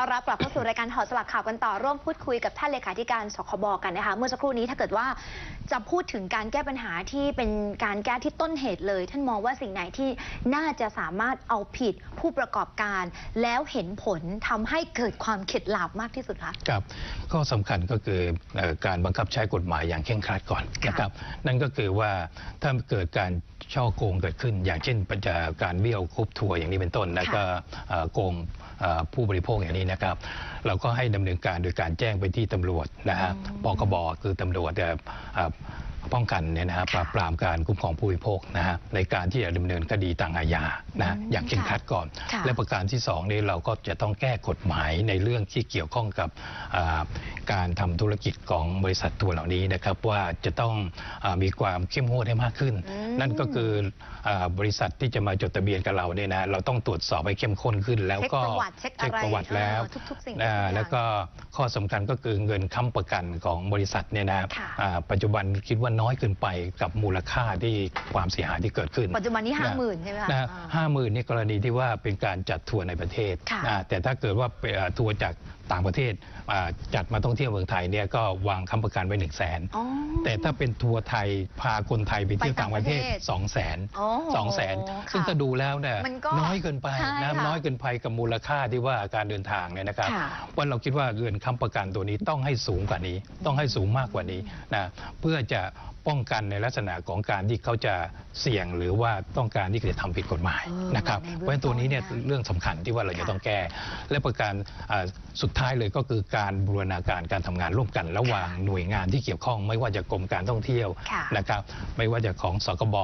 ต้อนรับกลับเข้าสู่รายการถอดสลักข่าวกันต่อร่วมพูดคุยกับท่านเลขาธิการสคบกันนะคะ เมื่อสักครู่นี้ถ้าเกิดว่าจะพูดถึงการแก้ปัญหาที่เป็นการแก้ที่ต้นเหตุเลย ท่านมองว่าสิ่งไหนที่น่าจะสามารถเอาผิดผู้ประกอบการ แล้วเห็นผลทำให้เกิดความเข็ดหลาบมากที่สุดคะครับก็สำคัญก็คือเอ่อการบังคับใช้กฎหมายอย่างเคร่งครัดก่อนค่ะนะครับนั่นก็คือว่าถ้าเกิดการช่อโกงเกิดขึ้น อย่างเช่นปัญญาการเบี้ยวครบทัวร์อย่างนี้เป็นต้นแล้วก็เอ่อโกงเอ่อ ผู้บริโภคอย่างนี้นะครับ เราก็ให้ดำเนินการโดยการแจ้งไปที่ตำรวจนะฮะอืมปกบคือตำรวจเอ่อเอ่อ ป้องกันเนี่ยนะฮะปราบปรามการคุ้มครองผู้บริโภคนะฮะในการที่จะดำเนินคดีทางอาญานะฮะอืมอย่างเคร่งครัดก่อนค่ะและประการที่สองนี้เราก็จะต้องแก้กฎหมายในเรื่องที่เกี่ยวข้องกับอ่าการทำธุรกิจของบริษัททัวร์เหล่านี้นะครับว่าจะต้องอามีความเข้มงวดให้มากขึ้นอืมนั่นก็คืออาบริษัทที่จะมาจดทะเบียนกับเราเนี่ยนะเราต้องตรวจสอบให้เข้มข้นขึ้น แล้วเช็คก็ประวัติเช็คอะไรประวัติแล้วเออทุกๆสิ่งอ่าทุกๆอย่างแล้วก็ข้อสำคัญก็คือเงินค้ำประกันของบริษัทเนี่ยนะค่ะอ่าปัจจุบันคิดว่าน้อยเกินไปกับมูลค่าที่ความเสียหายที่เกิดขึ้น ปัจจุบันนี้นะห้าหมื่นใช่ไหมคะนะอ่าห้าหมื่นนี่กรณีที่ว่าเป็นการจัดทัวร์ในประเทศค่ะอ่าแต่ถ้าเกิดว่าเป็นอ่าทัวร์จาก ต่างประเทศอ่าจัดมาท่องเที่ยวเมืองไทยเนี่ยก็วางค้ำประกันไว้หนึ่งแสนอ๋อแต่ถ้าเป็นทัวร์ไทยพาคนไทยไปเที่ยวไปต่าต่างงปประระเทเทศศ2 0 0แสนอ๋อสองแสนค่ะซึ่งถ้าดูแล้วเนี่ยมันก็น้อยเกินไปใช่นะค่ะน้อยเกินไปกับมูลค่าที่ว่าการเดินทางเนี่ยนะครับค่ะว่าเราคิดว่าเงินค้ำประกันตัวนี้ต้องให้สูงกว่านี้ ต้องให้สูงมากกว่านี้นะเพื่อจะป้องกันในลักษณะของการที่เขาจะเสี่ยงหรือว่าต้องการที่จะทำผิดกฎหมายเออนะครับในเบื้องเพราะฉะนั้นตัวนี้เนี่ยต้นนะเรื่องสำคัญที่ว่าเราจะค่ะต้องแก้และประการอ่าสุดท้ายเลยก็คือการบูรณาการการทำงานร่วมกัน ระหว่างหน่วยงานที่เกี่ยวข้อง ไม่ว่าจะกรมการท่องเที่ยวค่ะนะครับไม่ว่าจะของสกบ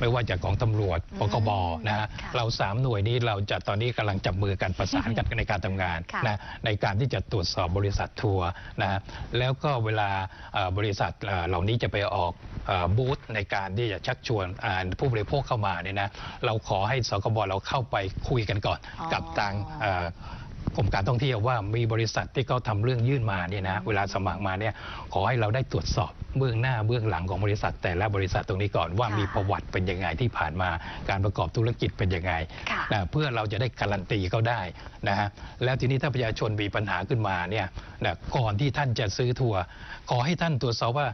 ไม่ว่าจะของตำรวจอืมปกบนะฮะค่ะเราสามหน่วยนี้เราจะตอนนี้กำลังจับมือกันประสานกันในการทำงานค่ะนะในการที่จะตรวจสอบบริษัททัวร์นะฮะแล้วก็เวลาเอ่อบริษัทเอ่อเหล่านี้จะไปออกเอ่อบูธในการที่จะชักชวนอ่าผู้บริโภคเข้ามาเนี่ยนะเราขอให้สกบเราเข้าไปคุยกันก่อนอ๋อกับทางเอ่อ กรมการท่องเที่ยวว่ามีบริษัทที่เขาทำเรื่องยื่นมาเนี่ยนะเวลาสมัครมาเนี่ยขอให้เราได้ตรวจสอบเบื้องหน้าเบื้องหลังของบริษัท แต่ละบริษัทตรงนี้ก่อนว่าค่ะมีประวัติเป็นยังไงที่ผ่านมาการประกอบธุรกิจเป็นยังไงค่ะนะเพื่อเราจะได้การันตีเขาได้นะฮะแล้วทีนี้ถ้าประชาชนมีปัญหาขึ้นมาเนี่ยนะก่อนที่ท่านจะซื้อทัวร์ขอให้ท่านตรวจสอบว่า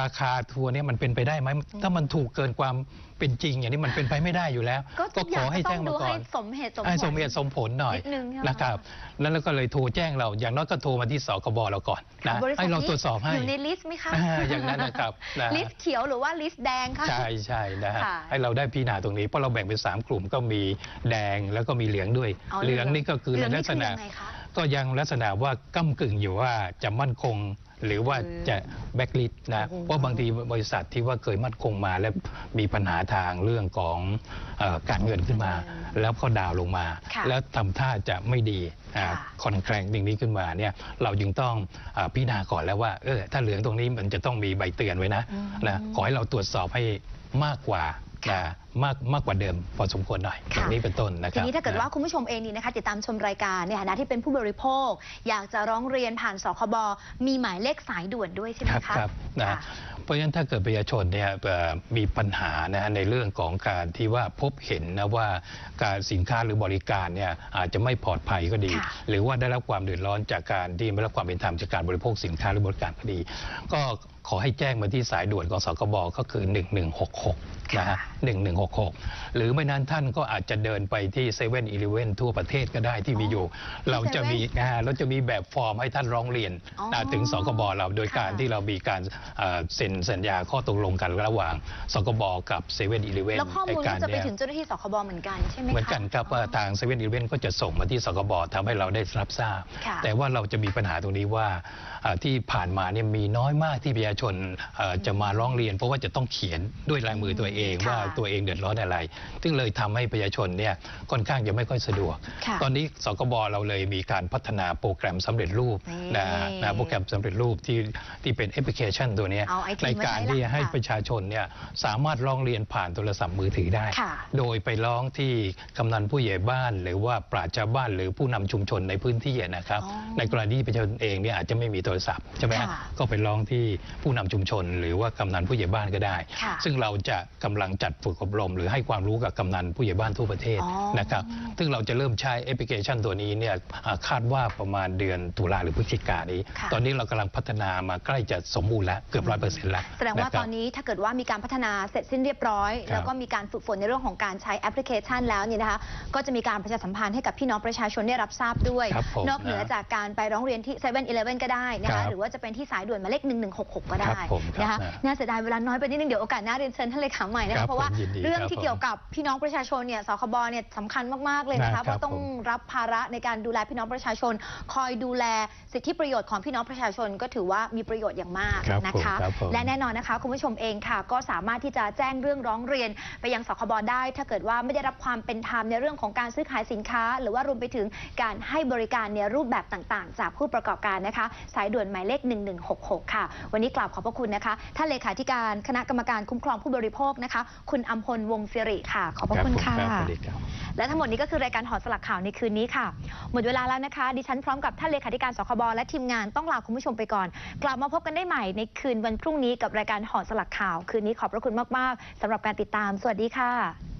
ราคาทัวร์เนี่ยมันเป็นไปได้ไหมถ้ามันถูกเกินความเป็นจริง อย่างนี้มันเป็นไปไม่ได้อยู่แล้ว ก็ทุกอย่างขอให้ก็ต้แจ้องงดูมาก่อให้นสมเหตุสมผลให้สมเหตุสมผลหน่อยนิดนึงใช่ไหมนะครับแล้วเราก็เลยโทรแจ้งเราอย่างน้อยก็โทรมาที่สคบเราก่อนนะบษัทให้เราตรวจสอบให้อยู่ในลิสต์ไหมคะอ่าอย่างนั้นนะครับนะลิสต์เขียวหรือว่าลิสต์แดงคะ ใช่ใช่นะฮะค่ะให้เราได้พิจารณาตรงนี้เพราะเราแบ่งเป็น 3 กลุ่มก็มีแดงแล้วก็มีเหลืองด้วย อ๋อเหลืองนี่ก็คือเหลืในองนี่ลักษณะคือยังไงคะ ก็ยังลักษณะว่าก้ากึ่งอยู่ว่าจะมั่นคง หรือว่าจะแบ็กลิสนะโอ้โหเพราะบางทีบริษัทที่ว่าเคยมั่นคงมา แล้วมีปัญหาทางเรื่องของเออการเงินขึ้นมา แล้วก็ดาวน์ลงมาค่ะแล้วทำท่าจะไม่ดีอ่าค่ะคอนแคลงตรงนี้ขึ้นมาเนี่ยเราจึงต้องอาพิจารณาก่อนแล้วว่าเออถ้าเหลืองตรงนี้มันจะต้องมีใบเตือนไว้นะอืมนะขอให้เราตรวจสอบให้มากกว่าค่ะนะ มากมากกว่าเดิมพอสมควรหน่อยอค่ะย่างนี้เป็นต้นนะคทีรับนี้ถ้าเกิดว่านะคุณผู้ชมเองนี่นะคะติดตามชมรายการในฐานะที่เป็นผู้บริโภค อยากจะร้องเรียนผ่านสคบมีหมายเลขสายด่วนด้วยใช่ไหมครับคะครับนะค่ะ เพราะฉะนั้นถ้าเกิดประชาชนเนี่ยเอ่อมีปัญหานะในเรื่องของการที่ว่าพบเห็นนะว่าการสินค้าหรือบริการเนี่ยอาจจะไม่ปลอดภัยก็ดี ค่ะหรือว่าได้รับความเดือดร้อนจากการที่ไม่รับความเป็นธรรมจากการบริโภคสินค้าหรือบริการก็ดี ก็ขอให้แจ้งมาที่สายด่วนของสคบก็คือ 1166นะฮะ1166หรือไม่นั้นท่านก็อาจจะเดินไปที่เซเว่นอีเลเว่นทั่วประเทศก็ได้ที่มีอยู่ เราจะมีอ่าเราจะมีแบบฟอร์มให้ท่านร้องเรียนอ๋อนะถึงสคบเราโดยการค่ะที่เรามีการเอ่อเซ็นสัญญาข้อตกลงกันระหว่างสคบกับเซเว่นอีเลเว่นแล้วข้อมูลก็จะไปถึงเจ้าหน้าที่สคบเหมือนกันใช่ไหมคะเหมือนกันครับว่าทางเซเว่นอีเลเว่นก็จะส่งมาที่สคบทำให้เราได้รับทราบค่ะแต่ว่าเราจะมีปัญหาตรงนี้ว่าเอ่อที่ผ่านมาเนี่ยมีน้อยมากที่ประชาชนเอ่อจะมาร้องเรียน เพราะว่าจะต้องเขียนด้วยลายมือตัวเองค่ะว่าตัวเองเดือดร้อนอะไร ซึ่งเลยทำให้ประชาชนเนี่ยค่อนข้างจะไม่ค่อยสะดวกค่ะตอนนี้สคบเราเลยมีการพัฒนาโปรแกรมสำเร็จรูปนี่นะนะโปรแกรมสำเร็จรูปที่ที่เป็นแอปพลิเคชันตัวเนี้ยเอา IT ในการที่จะให้มาใช้ละประชาชนเนี่ยสามารถร้องเรียนผ่านโทรศัพท์มือถือได้ค่ะโดยไปร้องที่กำนันผู้ใหญ่บ้าน หรือว่าปราชญ์ชาวบ้านหรือผู้นำชุมชนในพื้นที่อะนะครับอ๋อในกรณีที่ประชาชนเองเนี่ยอาจจะไม่มีโทรศัพท์ใช่ไหมฮะค่ะก็ไปร้องที่ผู้นำชุมชน หรือว่ากำนันผู้ใหญ่บ้านก็ได้ค่ะซึ่งเราจะกำลังจัดฝึกอบรมมหรือให้ความรู้กับกำนันผู้ใหญ่บ้านทั่วประเทศอ๋อนะครับซึ่งเราจะเริ่มใช้แอปพลิเคชันตัวนี้เนี่ยอ่าคาดว่าประมาณเดือนตุลาหรือพฤศจิกายนนี้ค่ะตอนนี้เรากำลังพัฒนามาใกล้จะสมบูรณ์แล้วเกือบร้อยเปอร์เซ็นต์แล้วแสดงว่าะครับตอนนี้ถ้าเกิดว่ามีการพัฒนาเสร็จสิ้นเรียบร้อยครับแล้วก็มีการฝึกฝนในเรื่องของการใช้แอปพลิเคชันแล้วเนี่ยนะคะก็จะมีการประชาสัมพันธ์ให้กับพี่น้องประชาชนได้รับทราบด้วยครับผมนอกเหนือจากการไปร้องเรียนที่7 e เ e ่ e อก็ได้นะครัคะบหรือว่าจะเป็นที่สายด่วนหมายเลข1166 ก็ได้ครับผมครับนะคะนะน่าเสียดายเวลาน้อยไปนิดนึงเดี๋ยวโอกาสหน้าเรียนเชิญท่านเลขาใหม่นะครัคะบเพราะว่าผมยินดีเรื่องครับที่ผมเกี่ยวกับพี่น้องประชาชนเนี่ยสคบเนี่ยสำคัญมาก ๆ เลยนะครัคะบเพราะต้องผมรับภาระในการดูแลพี่น้องประชาชน คอยดูแลสิทธิประโยชน์ของพี่น้องประชาชนก็ถือว่ามีประโยชน์อย่างมากครับนะผมคะครับผมและแน่นอนนะคะคุณผู้ชมเองค่ะ ก็สามารถที่จะแจ้งเรื่องร้องเรียนไปยังสคบได้ ถ้าเกิดว่าไม่ได้รับความเป็นธรรมในเรื่องของการซื้อขายสินค้า หรือว่ารวมไปถึงการให้บริการในรูปแบบต่างๆ จากผู้ประกอบการนะคะ สายด่วนหมายเลข 1166 ค่ะ วันนี้กราบขอบพระคุณนะคะท่านเลขาธิการคณะกรรมการคุ้มครองผู้บริโภคนะคะ คุณอัมพลวงศิริค่ะ ขอบพระคุณรับค่ะผมรับสวัสดีครับ และทั้งหมดนี้ก็คือรายการหอสลักข่าวในคืนนี้ค่ะ หมดเวลาแล้วนะคะ ดิฉันพร้อมกับท่านเลขาธิการสคบและทีมงานต้องลาคุณผู้ชมไปก่อน กลับมาพบกันได้ใหม่ในคืนวันพรุ่งนี้กับรายการหอสลักข่าว คืนนี้ขอบพระคุณมากๆสำหรับการติดตาม สวัสดีค่ะ